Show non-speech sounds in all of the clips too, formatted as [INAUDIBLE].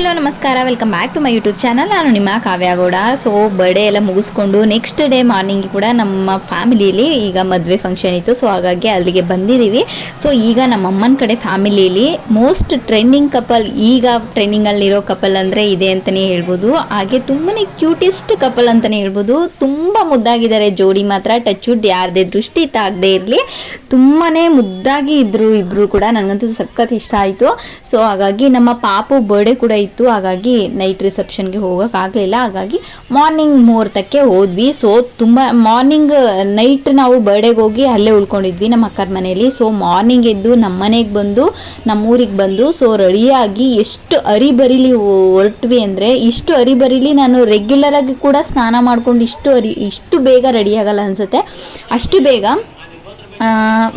Hello, ನಮಸ್ಕಾರ. Welcome back to my YouTube channel ನಾನು ನಿಮ್ಮ ಕಾವ್ಯಾಗೌಡ ಸೊ ಬರ್ಡೇ ಎಲ್ಲ ಮುಗಿಸ್ಕೊಂಡು ನೆಕ್ಸ್ಟ್ ಡೇ ಮಾರ್ನಿಂಗ್ ಕೂಡ ನಮ್ಮ ಫ್ಯಾಮಿಲಿಯಲ್ಲಿ ಈಗ ಮದುವೆ ಫಂಕ್ಷನ್ ಇತ್ತು. ಸೊ ಹಾಗಾಗಿ ಅಲ್ಲಿಗೆ ಬಂದಿದ್ದೀವಿ. ಸೊ ಈಗ ನಮ್ಮ ಅಮ್ಮನ ಕಡೆ ಫ್ಯಾಮಿಲಿಯಲ್ಲಿ ಮೋಸ್ಟ್ ಟ್ರೆಂಡಿಂಗ್ ಕಪಲ್ ಈಗ ಟ್ರೆಂಡಿಂಗಲ್ಲಿರೋ ಕಪಲ್ ಅಂದರೆ ಇದೆ ಅಂತಲೇ ಹೇಳ್ಬೋದು. ಹಾಗೆ ತುಂಬಾ ಕ್ಯೂಟೆಸ್ಟ್ ಕಪಲ್ ಅಂತಲೇ ಹೇಳ್ಬೋದು. ತುಂಬ ಮುದ್ದಾಗಿದ್ದಾರೆ. ಜೋಡಿ ಮಾತ್ರ ಟಚ್ ವುಡ್ ಯಾರದೇ ದೃಷ್ಟಿ ತಾಗದೇ ಇರಲಿ. ತುಂಬಾ ಮುದ್ದಾಗಿ ಇದ್ದರು ಇಬ್ಬರು ಕೂಡ. ನನಗಂತೂ ಸಖತ್ ಇಷ್ಟ ಆಯಿತು. ಸೊ ಹಾಗಾಗಿ ನಮ್ಮ ಪಾಪು ಬರ್ಡೇ ಕೂಡ ಹಾಗಾಗಿ ನೈಟ್ ರಿಸೆಪ್ಷನ್ಗೆ ಹೋಗೋಕ್ಕಾಗಲಿಲ್ಲ ಹಾಗಾಗಿ ಮಾರ್ನಿಂಗ್ ಮುಹೂರ್ತಕ್ಕೆ ಹೋದ್ವಿ. ಸೊ ತುಂಬ ಮಾರ್ನಿಂಗ್ ನೈಟ್ ನಾವು ಬರ್ಡೇಗೆ ಹೋಗಿ ಅಲ್ಲೇ ಉಳ್ಕೊಂಡಿದ್ವಿ ನಮ್ಮ ಅಕ್ಕರ ಮನೆಯಲ್ಲಿ. ಸೊ ಮಾರ್ನಿಂಗ್ ಎದ್ದು ನಮ್ಮ ಮನೆಗೆ ಬಂದು ನಮ್ಮೂರಿಗೆ ಬಂದು ಸೊ ರೆಡಿಯಾಗಿ ಎಷ್ಟು ಅರಿಬರಿಲಿ ಹೊರಟ್ವಿ ಅಂದರೆ, ಇಷ್ಟು ಅರಿಬರಿಲಿ ನಾನು ರೆಗ್ಯುಲರಾಗಿ ಕೂಡ ಸ್ನಾನ ಮಾಡ್ಕೊಂಡು ಇಷ್ಟು ಅರಿ, ಇಷ್ಟು ಬೇಗ ರೆಡಿಯಾಗಲ್ಲ ಅನಿಸುತ್ತೆ. ಅಷ್ಟು ಬೇಗ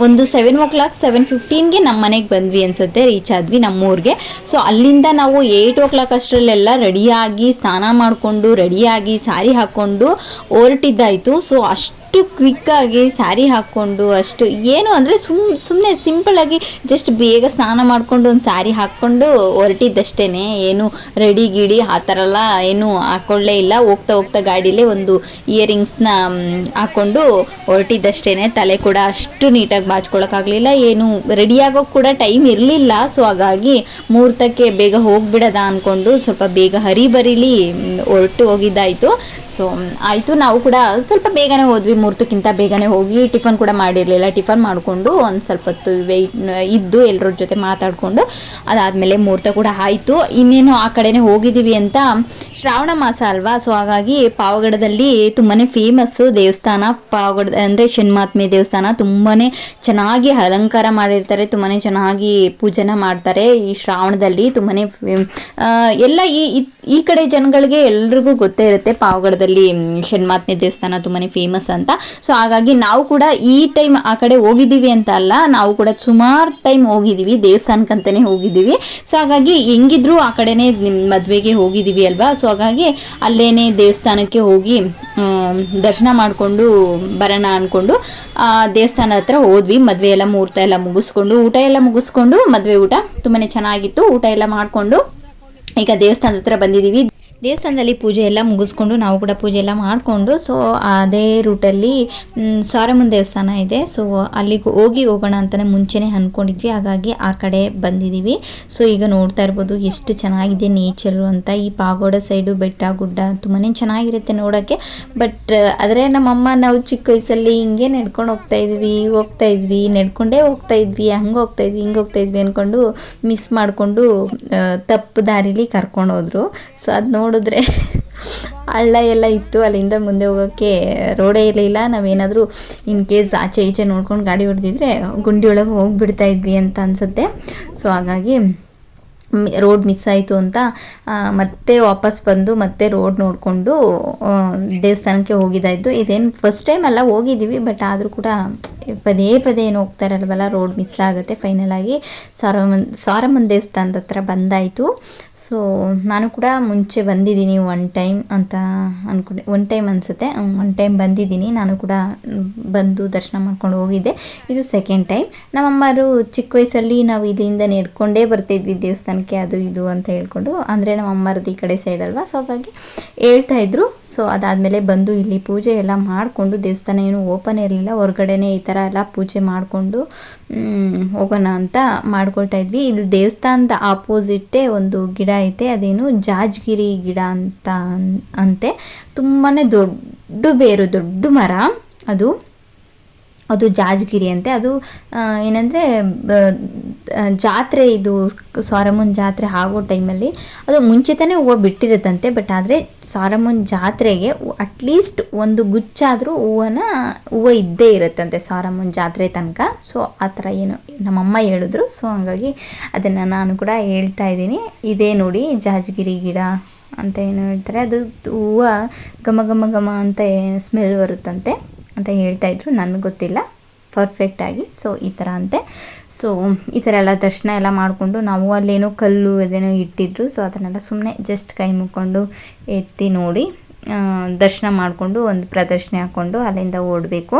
ಒಂದು ಸೆವೆನ್ ಓ ಕ್ಲಾಕ್ ಸೆವೆನ್ ಫಿಫ್ಟೀನ್ಗೆ ನಮ್ಮ ಮನೆಗೆ ಬಂದ್ವಿ ಅನಿಸುತ್ತೆ ರೀಚ್ ಆದ್ವಿ ನಮ್ಮೂರಿಗೆ. ಸೊ ಅಲ್ಲಿಂದ ನಾವು ಏಯ್ಟ್ ಓ ಕ್ಲಾಕ್ ಅಷ್ಟರಲ್ಲೆಲ್ಲ ರೆಡಿಯಾಗಿ ಸ್ನಾನ ಮಾಡಿಕೊಂಡು ರೆಡಿಯಾಗಿ ಸ್ಯಾರಿ ಹಾಕ್ಕೊಂಡು ಹೊರಟಿದ್ದಾಯಿತು. ಸೊ ಅಷ್ಟು ಕ್ವಿಕ್ಕಾಗಿ ಸ್ಯಾರಿ ಹಾಕ್ಕೊಂಡು ಅಷ್ಟು ಏನು ಅಂದರೆ ಸುಮ್ ಸುಮ್ಮನೆ ಸಿಂಪಲಾಗಿ ಜಸ್ಟ್ ಬೇಗ ಸ್ನಾನ ಮಾಡಿಕೊಂಡು ಒಂದು ಸ್ಯಾರಿ ಹಾಕ್ಕೊಂಡು ಹೊರಟಿದ್ದಷ್ಟೇ ಏನು ರೆಡಿ ಗಿಡಿ ಆ ಥರ ಎಲ್ಲ ಏನು ಹಾಕ್ಕೊಳ್ಳೇ ಇಲ್ಲ. ಹೋಗ್ತಾ ಹೋಗ್ತಾ ಗಾಡೀಲೇ ಒಂದು ಇಯರಿಂಗ್ಸ್ನ ಹಾಕ್ಕೊಂಡು ಹೊರಟಿದ್ದಷ್ಟೇ ತಲೆ ಕೂಡ ಅಷ್ಟು ನೀಟಾಗಿ ಬಾಚ್ಕೊಳಕ್ಕಾಗಲಿಲ್ಲ. ಏನು ರೆಡಿ ಆಗೋಕೆ ಕೂಡ ಟೈಮ್ ಇರಲಿಲ್ಲ. ಸೊ ಹಾಗಾಗಿ ಮುಹೂರ್ತಕ್ಕೆ ಬೇಗ ಹೋಗ್ಬಿಡದ ಅಂದ್ಕೊಂಡು ಸ್ವಲ್ಪ ಬೇಗ ಹರಿಬರಿಲಿ ಹೊರಟು ಹೋಗಿದ್ದಾಯಿತು. ಸೊ ಆಯಿತು. ನಾವು ಕೂಡ ಸ್ವಲ್ಪ ಬೇಗನೆ ಹೋದ್ವಿ. ಮುಹೂರ್ತಕ್ಕಿಂತ ಬೇಗನೆ ಹೋಗಿ ಟಿಫನ್ ಕೂಡ ಮಾಡಿರಲಿಲ್ಲ. ಟಿಫನ್ ಮಾಡಿಕೊಂಡು ಒಂದು ಸ್ವಲ್ಪ ಹೊತ್ತು ವೆಯ್ಟ್ ಇದ್ದು ಎಲ್ಲರ ಜೊತೆ ಮಾತಾಡಿಕೊಂಡು ಅದಾದಮೇಲೆ ಮುಹೂರ್ತ ಕೂಡ ಆಯಿತು. ಇನ್ನೇನು ಆ ಕಡೆನೇ ಹೋಗಿದ್ದೀವಿ ಅಂತ ಶ್ರಾವಣ ಮಾಸ ಅಲ್ವಾ? ಸೊ ಹಾಗಾಗಿ ಪಾವಗಡದಲ್ಲಿ ತುಂಬಾ ಫೇಮಸ್ಸು ದೇವಸ್ಥಾನ, ಪಾವಗಡ ಅಂದರೆ ಶನ್ಮಾತ್ಮೆ ದೇವಸ್ಥಾನ. ತುಂಬಾ ಚೆನ್ನಾಗಿ ಅಲಂಕಾರ ಮಾಡಿರ್ತಾರೆ ತುಂಬಾ ಚೆನ್ನಾಗಿ ಪೂಜನ ಮಾಡ್ತಾರೆ ಈ ಶ್ರಾವಣದಲ್ಲಿ. ತುಂಬಾ ಎಲ್ಲ ಈ, ಈ- ಕಡೆ ಜನಗಳಿಗೆ ಎಲ್ರಿಗೂ ಗೊತ್ತೇ ಇರುತ್ತೆ ಪಾವಗಡದಲ್ಲಿ ಶನ್ಮಾತ್ಮೆ ದೇವಸ್ಥಾನ ತುಂಬಾ ಫೇಮಸ್ ಅಂತ. ಸೊ ಹಾಗಾಗಿ ನಾವು ಕೂಡ ಈ ಟೈಮ್ ಆ ಕಡೆ ಹೋಗಿದ್ದೀವಿ ಅಂತ ಅಲ್ಲ, ನಾವು ಕೂಡ ಸುಮಾರು ಟೈಮ್ ಹೋಗಿದ್ದೀವಿ, ದೇವಸ್ಥಾನಕ್ಕಂತಾನೆ ಹೋಗಿದ್ದೀವಿ. ಸೊ ಹಾಗಾಗಿ ಹೆಂಗಿದ್ರು ಆ ಕಡೆನೇ ಮದುವೆಗೆ ಹೋಗಿದ್ದೀವಿ ಅಲ್ವಾ? ಸೊ ಹಾಗಾಗಿ ಅಲ್ಲೇನೆ ದೇವಸ್ಥಾನಕ್ಕೆ ಹೋಗಿ ದರ್ಶನ ಮಾಡಿಕೊಂಡು ಬರೋಣ ಅಂದ್ಕೊಂಡು ದೇವಸ್ಥಾನ ಹತ್ರ ಹೋದ್ವಿ. ಮದುವೆ ಎಲ್ಲ ಮುಹೂರ್ತ ಎಲ್ಲ ಮುಗಿಸ್ಕೊಂಡು, ಊಟ ಎಲ್ಲ ಮುಗಿಸ್ಕೊಂಡು ಮದುವೆ ಊಟ ತುಂಬಾ ಚೆನ್ನಾಗಿತ್ತು. ಊಟ ಎಲ್ಲ ಮಾಡಿಕೊಂಡು ಈಗ ದೇವಸ್ಥಾನದ ಹತ್ರ ಬಂದಿದ್ದೀವಿ. ದೇವಸ್ಥಾನದಲ್ಲಿ ಪೂಜೆ ಎಲ್ಲ ಮುಗಿಸ್ಕೊಂಡು ನಾವು ಕೂಡ ಪೂಜೆ ಎಲ್ಲ ಮಾಡಿಕೊಂಡು ಸೊ ಅದೇ ರೂಟಲ್ಲಿ ಸಾರಮ್ಮನ ದೇವಸ್ಥಾನ ಇದೆ. ಸೊ ಅಲ್ಲಿಗೆ ಹೋಗಿ ಹೋಗೋಣ ಅಂತಲೇ ಮುಂಚೆನೇ ಅಂದ್ಕೊಂಡಿದ್ವಿ ಹಾಗಾಗಿ ಆ ಕಡೆ ಬಂದಿದ್ದೀವಿ. ಸೊ ಈಗ ನೋಡ್ತಾ ಇರ್ಬೋದು ಎಷ್ಟು ಚೆನ್ನಾಗಿದೆ ನೇಚರು ಅಂತ. ಈ ಪಾಗೋಡ ಸೈಡು ಬೆಟ್ಟ, ಗುಡ್ಡ ತುಂಬಾ ಚೆನ್ನಾಗಿರುತ್ತೆ ನೋಡೋಕ್ಕೆ ಬಟ್ ಆದರೆ ನಮ್ಮಮ್ಮ ನಾವು ಚಿಕ್ಕ ವಯಸ್ಸಲ್ಲಿ ಹಿಂಗೆ ನಡ್ಕೊಂಡು ಹೋಗ್ತಾ ಇದ್ವಿ ಹೋಗ್ತಾ ಇದ್ವಿ, ನಡ್ಕೊಂಡೇ ಹೋಗ್ತಾ ಇದ್ವಿ, ಹಂಗೆ ಹೋಗ್ತಾ ಇದ್ವಿ, ಹಿಂಗೆ ಹೋಗ್ತಾ ಇದ್ವಿ ಅಂದ್ಕೊಂಡು ಮಿಸ್ ಮಾಡಿಕೊಂಡು ತಪ್ಪು ದಾರಿಲಿ ಕರ್ಕೊಂಡು ಹೋದ್ರು. ಸೊ ಅದು ನೋಡಿದ್ರೆ ಹಳ್ಳ ಎಲ್ಲ ಇತ್ತು. ಅಲ್ಲಿಂದ ಮುಂದೆ ಹೋಗೋಕ್ಕೆ ರೋಡೇ ಇರಲಿಲ್ಲ. ನಾವೇನಾದರೂ ಇನ್ ಕೇಸ್ ಆಚೆ ಈಚೆ ನೋಡ್ಕೊಂಡು ಗಾಡಿ ಹೊಡೆದಿದ್ರೆ ಗುಂಡಿ ಒಳಗೆ ಹೋಗ್ಬಿಡ್ತಾ ಇದ್ವಿ ಅಂತ ಅನಿಸುತ್ತೆ. ಸೊ ಹಾಗಾಗಿ ರೋಡ್ ಮಿಸ್ ಆಯಿತು ಅಂತ ಮತ್ತೆ ವಾಪಸ್ ಬಂದು ಮತ್ತೆ ರೋಡ್ ನೋಡಿಕೊಂಡು ದೇವಸ್ಥಾನಕ್ಕೆ ಹೋಗಿದ್ದಾಯಿತು ಇದೇನು ಫಸ್ಟ್ ಟೈಮ್ ಅಲ್ಲ ಹೋಗಿದ್ದೀವಿ ಬಟ್ ಆದರೂ ಕೂಡ ಪದೇ ಪದೇ ಏನು ಹೋಗ್ತಾರಲ್ವಲ್ಲ ರೋಡ್ ಮಿಸ್ ಆಗುತ್ತೆ ಫೈನಲ್ ಆಗಿ. ಸಾರಮ್ಮನ್ ಸಾರಮ್ಮನ ದೇವಸ್ಥಾನದ ಹತ್ರ ಬಂದಾಯಿತು. ಸೊ ನಾನು ಕೂಡ ಮುಂಚೆ ಬಂದಿದ್ದೀನಿ ಒನ್ ಟೈಮ್ ಅಂತ ಅಂದ್ಕೊಂಡೆ ಒನ್ ಟೈಮ್ ಅನಿಸುತ್ತೆ ಒನ್ ಟೈಮ್ ಬಂದಿದ್ದೀನಿ. ನಾನು ಕೂಡ ಬಂದು ದರ್ಶನ ಮಾಡ್ಕೊಂಡು ಹೋಗಿದ್ದೆ. ಇದು ಸೆಕೆಂಡ್ ಟೈಮ್ ನಮ್ಮಮ್ಮರು ಚಿಕ್ಕ ವಯಸ್ಸಲ್ಲಿ ನಾವು ಇಲ್ಲಿಂದ ನೆಡ್ಕೊಂಡೇ ಬರ್ತಿದ್ವಿ ದೇವಸ್ಥಾನಕ್ಕೆ. ಅದು ಇದು ಅಂತ ಹೇಳ್ಕೊಂಡು, ಅಂದರೆ ನಮ್ಮ ಅಮ್ಮರದ್ದು ಈ ಕಡೆ ಸೈಡ್ ಅಲ್ವಾ? ಸೊ ಹಾಗಾಗಿ ಹೇಳ್ತಾ ಇದ್ರು. ಸೊ ಅದಾದಮೇಲೆ ಬಂದು ಇಲ್ಲಿ ಪೂಜೆ ಎಲ್ಲ ಮಾಡಿಕೊಂಡು, ದೇವಸ್ಥಾನ ಏನು ಓಪನ್ ಇರಲಿಲ್ಲ. ಹೊರಗಡೆನೇ ಈ ಥರ ಎಲ್ಲ ಪೂಜೆ ಮಾಡಿಕೊಂಡು ಹೋಗೋಣ ಅಂತ ಮಾಡ್ಕೊಳ್ತಾ ಇದ್ವಿ. ಇಲ್ಲಿ ದೇವಸ್ಥಾನದ ಆಪೋಸಿಟ್ಟೇ ಒಂದು ಗಿಡ ಐತೆ. ಅದೇನು ಜಾಜ್ಗಿರಿ ಗಿಡ ಅಂತ ಅಂತೆ. ತುಂಬಾ ದೊಡ್ಡ ಬೇರು, ದೊಡ್ಡ ಮರ ಅದು. ಅದು ಜಾಜ್ಗಿರಿ ಅಂತೆ. ಅದು ಏನಂದರೆ ಜಾತ್ರೆ ಇದು ಸಾರಮ್ಮನ ಜಾತ್ರೆ ಆಗೋ ಟೈಮಲ್ಲಿ ಅದು ಮುಂಚಿತನೇ ಹೂವು ಬಿಟ್ಟಿರುತ್ತಂತೆ. ಬಟ್ ಆದರೆ ಸಾರಮ್ಮನ ಜಾತ್ರೆಗೆ ಅಟ್ಲೀಸ್ಟ್ ಒಂದು ಗುಚ್ಚಾದರೂ ಹೂವನ್ನ ಹೂವನ ಹೂವು ಇದ್ದೇ ಇರುತ್ತಂತೆ ಸಾರಮ್ಮನ ಜಾತ್ರೆ ತನಕ. ಸೊ ಆ ಥರ ಏನು ನಮ್ಮಮ್ಮ ಹೇಳಿದ್ರು. ಸೊ ಹಾಗಾಗಿ ಅದನ್ನು ನಾನು ಕೂಡ ಹೇಳ್ತಾ ಇದ್ದೀನಿ. ಇದೇ ನೋಡಿ ಜಾಜ್ಗಿರಿ ಗಿಡ ಅಂತ ಏನು ಹೇಳ್ತಾರೆ. ಅದು ಹೂವು ಘಮ ಘಮ ಘಮ ಅಂತ ಸ್ಮೆಲ್ ಬರುತ್ತಂತೆ. ಅಂತ ಹೇಳ್ತಾ ಇದ್ರು. ನನಗೆ ಗೊತ್ತಿಲ್ಲ. ಪರ್ಫೆಕ್ಟಾಗಿ ಸೊ ಈ ಥರ ಅಂತೆ. ಸೊ ಈ ಥರ ಎಲ್ಲ ದರ್ಶನ ಎಲ್ಲ ಮಾಡಿಕೊಂಡು ನಾವು ಅಲ್ಲೇನೋ ಕಲ್ಲು ಅದೇನೋ ಇಟ್ಟಿದ್ರು. ಸೊ ಅದನ್ನೆಲ್ಲ ಸುಮ್ಮನೆ ಜಸ್ಟ್ ಕೈ ಮುಕ್ಕೊಂಡು ಎತ್ತಿ ನೋಡಿ ದರ್ಶನ ಮಾಡಿಕೊಂಡು ಒಂದು ಪ್ರದರ್ಶನ ಹಾಕ್ಕೊಂಡು ಅಲ್ಲಿಂದ ಓಡಬೇಕು.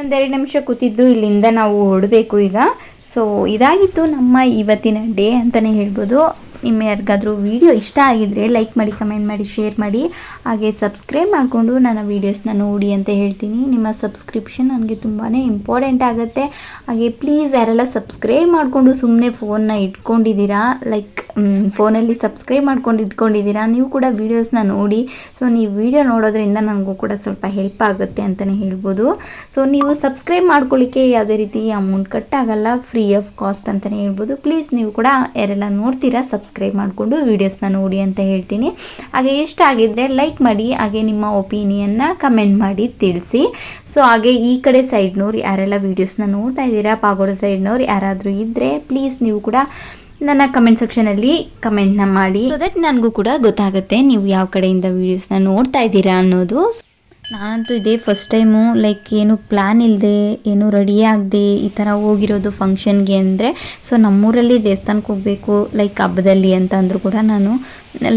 ಒಂದೆರಡು ನಿಮಿಷ ಕೂತಿದ್ದು ಇಲ್ಲಿಂದ ನಾವು ಓಡಬೇಕು ಈಗ. ಸೊ ಇದಾಗಿತ್ತು ನಮ್ಮ ಇವತ್ತಿನ ಡೇ ಅಂತಲೇ ಹೇಳ್ಬೋದು. ನಿಮ್ಮ ಯಾರಿಗಾದರೂ ವಿಡಿಯೋ ಇಷ್ಟ ಆಗಿದ್ರೆ ಲೈಕ್ ಮಾಡಿ ಕಮೆಂಟ್ ಮಾಡಿ ಶೇರ್ ಮಾಡಿ. ಹಾಗೆ ಸಬ್ಸ್ಕ್ರೈಬ್ ಮಾಡಿಕೊಂಡು ನನ್ನ ವೀಡಿಯೋಸ್ನ ನೋಡಿ ಅಂತ ಹೇಳ್ತೀನಿ. ನಿಮ್ಮ ಸಬ್ಸ್ಕ್ರಿಪ್ಷನ್ ನನಗೆ ತುಂಬಾ ಇಂಪಾರ್ಟೆಂಟ್ ಆಗುತ್ತೆ. ಹಾಗೆ ಪ್ಲೀಸ್ ಯಾರೆಲ್ಲ ಸಬ್ಸ್ಕ್ರೈಬ್ ಮಾಡಿಕೊಂಡು ಸುಮ್ಮನೆ ಫೋನ್ನ ಇಟ್ಕೊಂಡಿದ್ದೀರಾ ಲೈಕ್ ಫೋನಲ್ಲಿ ಸಬ್ಸ್ಕ್ರೈಬ್ ಮಾಡ್ಕೊಂಡು ಇಟ್ಕೊಂಡಿದ್ದೀರಾ? ನೀವು ಕೂಡ ವೀಡಿಯೋಸ್ನ ನೋಡಿ. ಸೊ ನೀವು ವಿಡಿಯೋ ನೋಡೋದ್ರಿಂದ ನನಗೂ ಕೂಡ ಸ್ವಲ್ಪ ಹೆಲ್ಪ್ ಆಗುತ್ತೆ ಅಂತಲೇ ಹೇಳ್ಬೋದು. ಸೊ ನೀವು ಸಬ್ಸ್ಕ್ರೈಬ್ ಮಾಡ್ಕೊಳ್ಳಿಕ್ಕೆ ಯಾವುದೇ ರೀತಿ ಅಮೌಂಟ್ ಕಟ್ ಆಗಲ್ಲ ಫ್ರೀ ಆಫ್ ಕಾಸ್ಟ್ ಅಂತಲೇ ಹೇಳ್ಬೋದು. ಪ್ಲೀಸ್ ನೀವು ಕೂಡ ಯಾರೆಲ್ಲ ನೋಡ್ತೀರಾ, ಸಬ್ಸ್ಕ್ರೈಬ್ ಮಾಡಿಕೊಂಡು ವೀಡಿಯೋಸ್ನ ನೋಡಿ ಅಂತ ಹೇಳ್ತೀನಿ. ಹಾಗೆ ಇಷ್ಟ ಆಗಿದ್ದರೆ ಲೈಕ್ ಮಾಡಿ, ಹಾಗೆ ನಿಮ್ಮ ಒಪಿನಿಯನ್ನ ಕಮೆಂಟ್ ಮಾಡಿ ತಿಳಿಸಿ. ಸೊ ಹಾಗೆ ಈ ಕಡೆ ಸೈಡ್ನವ್ರು ಯಾರೆಲ್ಲ ವೀಡಿಯೋಸ್ನ ನೋಡ್ತಾ ಇದ್ದೀರಾ, ಪಾಗೋಡ ಸೈಡ್ನವ್ರು ಯಾರಾದರೂ ಇದ್ದರೆ ಪ್ಲೀಸ್ ನೀವು ಕೂಡ ನನ್ನ ಕಮೆಂಟ್ ಸೆಕ್ಷನಲ್ಲಿ ಕಮೆಂಟ್ನ ಮಾಡಿ. ಸೊ ದಟ್ ನನಗೂ ಕೂಡ ಗೊತ್ತಾಗುತ್ತೆ ನೀವು ಯಾವ ಕಡೆಯಿಂದ ವೀಡಿಯೋಸ್ನ ನೋಡ್ತಾ ಇದ್ದೀರಾ ಅನ್ನೋದು. ನಾನಂತೂ ಇದೇ ಫಸ್ಟ್ ಟೈಮು ಲೈಕ್ ಏನು ಪ್ಲ್ಯಾನ್ ಇಲ್ಲದೆ ಏನು ರೆಡಿ ಆಗದೆ ಈ ಥರ ಹೋಗಿರೋದು ಫಂಕ್ಷನ್ಗೆ ಅಂದರೆ ಸೊ ನಮ್ಮೂರಲ್ಲಿ ದೇವಸ್ಥಾನಕ್ಕೆ ಹೋಗಬೇಕು ಲೈಕ್ ಹಬ್ಬದಲ್ಲಿ ಅಂತ ಅಂದರೂ ಕೂಡ ನಾನು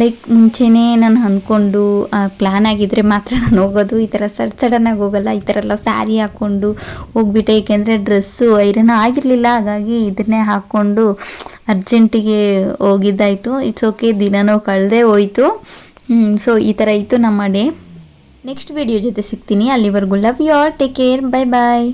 ಲೈಕ್ ಮುಂಚೆನೇ ನಾನು ಅಂದ್ಕೊಂಡು ಪ್ಲ್ಯಾನ್ ಆಗಿದ್ದರೆ ಮಾತ್ರ [LAUGHS] ನಾನು ಹೋಗೋದು. ಈ ಥರ ಸಡ್ ಸಡನ್ನಾಗಿ ಹೋಗಲ್ಲ, ಈ ಥರ ಎಲ್ಲ ಸ್ಯಾರಿ ಹಾಕ್ಕೊಂಡು ಹೋಗ್ಬಿಟ್ಟೆ. ಏಕೆಂದರೆ ಡ್ರೆಸ್ಸು ಐರನ್ ಆಗಿರಲಿಲ್ಲ, ಹಾಗಾಗಿ ಇದನ್ನೇ ಹಾಕ್ಕೊಂಡು ಅರ್ಜೆಂಟಿಗೆ ಹೋಗಿದ್ದಾಯಿತು. ಇಟ್ಸ್ ಓಕೆ ದಿನನೂ ಕಳೆದೇ ಹೋಯಿತು. ಸೊ ಈ ಥರ ಇತ್ತು ನಮ್ಮ ಡೇ ನೆಕ್ಸ್ಟ್ ವಿಡಿಯೋ ಜೊತೆ ಸಿಗ್ತೀನಿ. ಅಲ್ಲಿವರೆಗೂ love you all take care bye bye